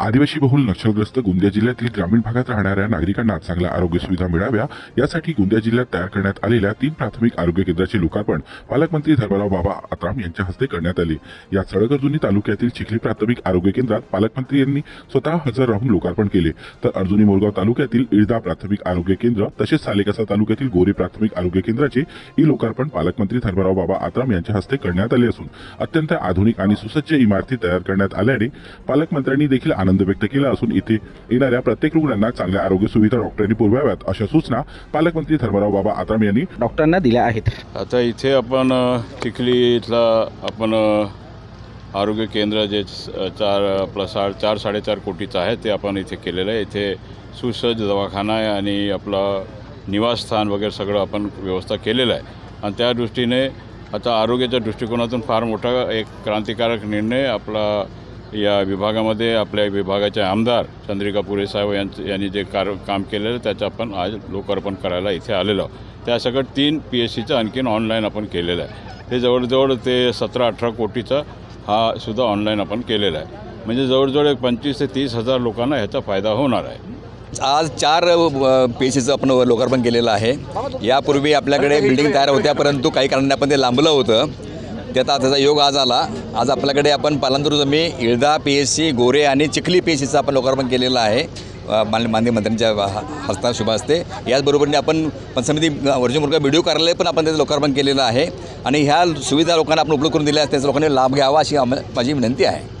आदिवासी बहुल नक्षलग्रस्त गोंदिया जिल्ह्यातील ग्रामीण भागात राहणाऱ्या नागरिकांना चांगल्या आरोग्य सुविधा मिळाव्या. यासाठी गोंदिया जिल्ह्यात तयार करण्यात आलेल्या तीन प्राथमिक आरोग्य केंद्राचे लोकार्पण पालकमंत्री धर्मराव बाबा आत्राम यांच्या हस्ते करण्यात आले. या सडक तालुक्यातील चिखली प्राथमिक आरोग्य केंद्रात पालकमंत्री यांनी स्वतः हजर राहून लोकार्पण केले. तर अर्जुनी मोरगाव तालुक्यातील इळदा प्राथमिक आरोग्य केंद्र तसेच सालेकसा तालुक्यातील गोरे प्राथमिक आरोग्य केंद्राचे ई लोकार्पण पालकमंत्री धर्मराव बाबा आत्राम यांच्या हस्ते करण्यात आले असून अत्यंत आधुनिक आणि सुसज्ज इमारती तयार करण्यात आल्याने पालकमंत्र्यांनी देखील आनंद व्यक्त केला असून इथे येणाऱ्या प्रत्येक रुग्णांना चांगल्या आरोग्य सुविधा डॉक्टरांनी पुरवाव्यात अशा सूचना पालकमंत्री धर्मराव बाबा आत्राम यांनी डॉक्टरांना दिल्या आहेत. आता इथे आपण चिखली इथला आपण आरोग्य केंद्र जे चार आपलं सा चार साडेचार कोटीचं आहे ते आपण इथे केलेलं आहे. इथे सुसज्ज दवाखाना आहे आणि आपलं निवासस्थान वगैरे सगळं आपण व्यवस्था केलेलं आहे. आणि त्या दृष्टीने आता आरोग्याच्या दृष्टिकोनातून फार मोठा एक क्रांतिकारक निर्णय आपला या विभागामध्ये आपल्या विभागाचे आमदार चंद्रिका पुरे साहेब यांचं यांनी जे कार काम केलेलं त्याचं आपण आज लोकार्पण करायला इथे आलेलो त्यासकट त्या सगळं तीन पी एस सीचं आणखीन ऑनलाईन आपण केलेलं आहे. ते जवळजवळ ते सतरा अठरा कोटीचा हा सुद्धा ऑनलाईन आपण केलेला आहे. म्हणजे जवळजवळ एक पंचवीस ते तीस हजार लोकांना ह्याचा फायदा होणार आहे. आज चार पी सीचं आपण लोकार्पण केलेलं आहे. यापूर्वी आपल्याकडे बिल्डिंग तयार होत्या परंतु काही कारणाने आपण ते लांबलं होतं. त्याचा त्याचा योग आज आला. आज आपल्याकडे आपण पालांदूर जमी इळदा पी एस सी गोरे आणि चिखली पी एस सीचं आपण लोकार्पण केलेलं आहे. अ, मान्य मंत्र्यांच्या ह- हस्ता शुभ असते याचबरोबरीने आपण पंचमिती वर्जुन मुलगा व्हिडिओ कार्यालय पण आपण त्याचं लोकार्पण केलेलं आहे. आणि ह्या सुविधा लोकांना आपण उपलब्ध करून दिल्या त्याचा लोकांनी लाभ घ्यावा अशी माझी विनंती आहे.